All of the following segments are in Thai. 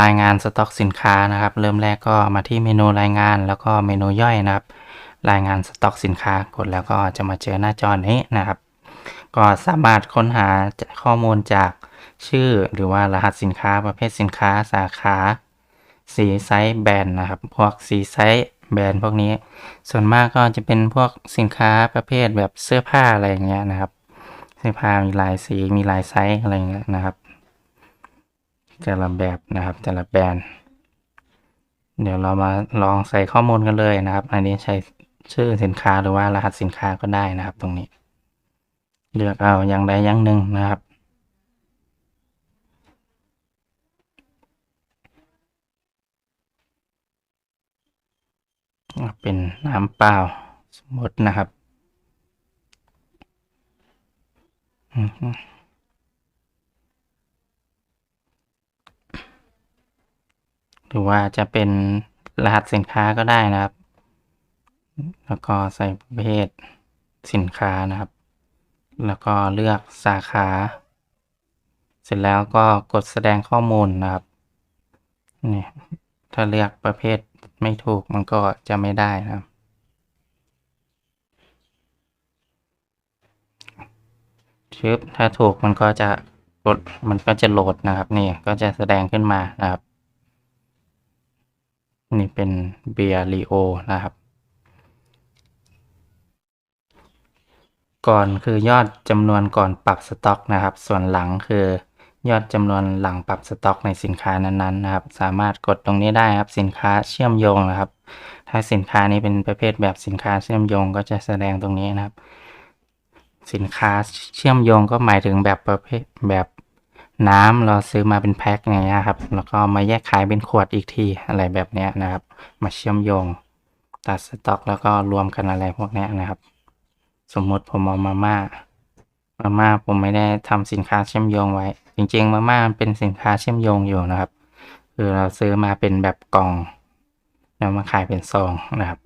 รายงานสต็อกสินค้านะครับ เริ่มแรกก็มาที่เมนูรายงานแล้วก็เมนูย่อยนะครับ รายงานสต็อกสินค้ากดแล้วก็จะมาเจอหน้าจอนี้นะครับ ก็สามารถค้นหาข้อมูลจากชื่อหรือว่ารหัสสินค้าประเภทสินค้าสาขาสีไซส์แบรนด์นะครับ พวกสีไซส์แบรนด์พวกนี้ ส่วนมากก็จะเป็นพวกสินค้าประเภทแบบเสื้อผ้าอะไรอย่างเงี้ยนะครับ เสื้อผ้ามีหลายสีมีหลายไซส์อะไรอย่างเงี้ยนะครับ แต่ละแบบนะครับ แต่ละแบรนด์ เดี๋ยวเรามาลองใส่ข้อมูลกันเลยนะครับ อันนี้ใช้ชื่อสินค้าหรือว่ารหัสสินค้าก็ได้นะครับ ตรงนี้ เลือกเอาอย่างใดอย่างหนึ่งนะครับเป็นน้ำเปล่าสมมตินะครับอือฮึห รือว่าจะเป็นรหัสสินค้าก็ได้นะครับ แล้วก็ใส่ประเภทสินค้านะครับ แล้วก็เลือกสาขา เสร็จแล้วก็กดแสดงข้อมูลนะครับนี่ถ้าเลือกประเภทไม่ถูกมันก็จะไม่ได้นะครับ ชึบถ้าถูกมันก็จะกดมันก็จะโหลดนะครับ นี่ก็จะแสดงขึ้นมานะครับ นี่เป็นเบียริโอนะครับ ก่อนคือยอดจำนวนก่อนปรับสต็อกนะครับ ส่วนหลังคือยอดจำนวนหลังปรับสต็อกในสินค้านั้นๆนะครับ สามารถกดตรงนี้ได้ครับสินค้าเชื่อมโยงนะครับ ถ้าสินค้านี้เป็นประเภทแบบสินค้าเชื่อมโยงก็จะแสดงตรงนี้นะครับ สินค้าเชื่อมโยงก็หมายถึงแบบประเภทแบบ น้ำเราซื้อมาเป็นแพ็คอย่างเงี้ยครับ แล้วก็มาแยกขายเป็นขวดอีกทีอะไรแบบเนี้ยนะครับ มาเชื่อมโยง ตัดสต็อกแล้วก็รวมกันอะไรพวกเนี้ยนะครับ สมมติผมเอามาม่ามาม่าผมไม่ได้ทำสินค้าเชื่อมโยงไว้ จริง ๆ มาม่ามันเป็นสินค้าเชื่อมโยงอยู่นะครับ คือเราซื้อมาเป็นแบบกล่องแล้วมาขายเป็นซองนะครับ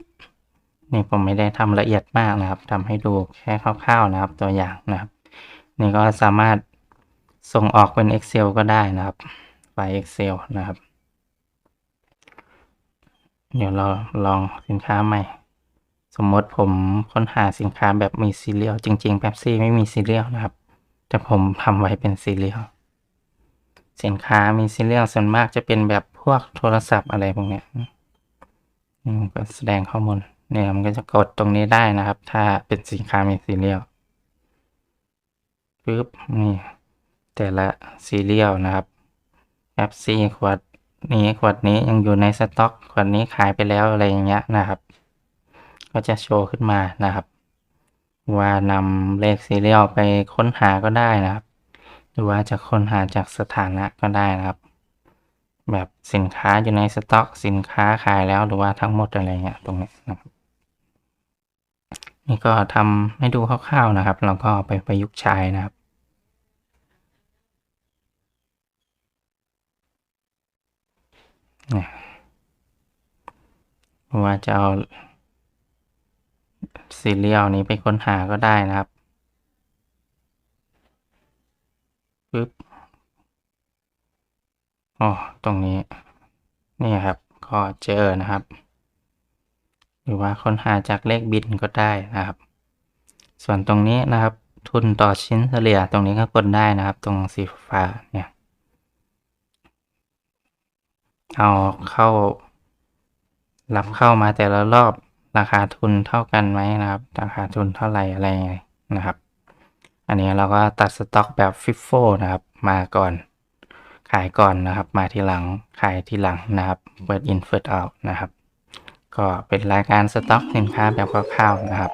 นี่ผมไม่ได้ทำละเอียดมากนะครับทำให้ดูแค่คร่าวๆนะครับ ตัวอย่างนะครับ นี่ก็สามารถ ส่งออกเป็น Excel ก็ได้นะครับไฟล์ Excel นะครับ เดี๋ยวเราลองสินค้าใหม่ สมมติผมค้นหาสินค้าแบบมีซีเรียลจริงๆแป๊บซี่ไม่มีซีเรียลนะครับ แต่ผมทำไว้เป็นซีเรียลสินค้ามีซีเรียลส่วนมากจะเป็นแบบพวกโทรศัพท์อะไรพวกเนี้ยอืมก็แสดงข้อมูลเนี่ยมันก็จะกดตรงนี้ได้นะครับ ถ้าเป็นสินค้ามีซีเรียลปึ๊บนี่ แต่ละซีเรียลนะครับแอปซีขวดนี้ขวดนี้ยังอยู่ในสต็อกขวดนี้ขายไปแล้วอะไรอย่างเงี้ยนะครับ ก็จะโชว์ขึ้นมานะครับ ว่านำเลขซีเรียลไปค้นหาก็ได้นะครับ หรือว่าจะค้นหาจากสถานะก็ได้นะครับ แบบสินค้าอยู่ในสต็อก สินค้าขายแล้วหรือว่าทั้งหมดอะไรเงี้ยตรงนี้นะครับ นี่ก็ทำให้ดูคร่าวๆนะครับเราก็ไปประยุกต์ใช้นะครับ เนี่ย ว่าจะเอาซีเรียลนี้ไปค้นหาก็ได้นะครับปึ๊บอ๋อตรงนี้ นี่ครับ ก็เจอนะครับ หรือว่าค้นหาจากเลขบินก็ได้นะครับ ส่วนตรงนี้นะครับ ทุนต่อชิ้นเฉลี่ยตรงนี้ก็กดได้นะครับ ตรงสีฟ้าเนี่ย เอาเข้า รับเข้ามาแต่ละรอบราคาทุนเท่ากันไหมนะครับ ราคาทุนเท่าไหร่อะไรยังไงนะครับ อันนี้เราก็ตัดสต็อกแบบฟิฟโฟนะครับ มาก่อน ขายก่อนนะครับ มาทีหลังขายทีหลังนะครับ เปิดอินเฟิร์ตเอานะครับ ก็เป็นรายการสต็อกสินค้าแบบคร่าวๆนะครับ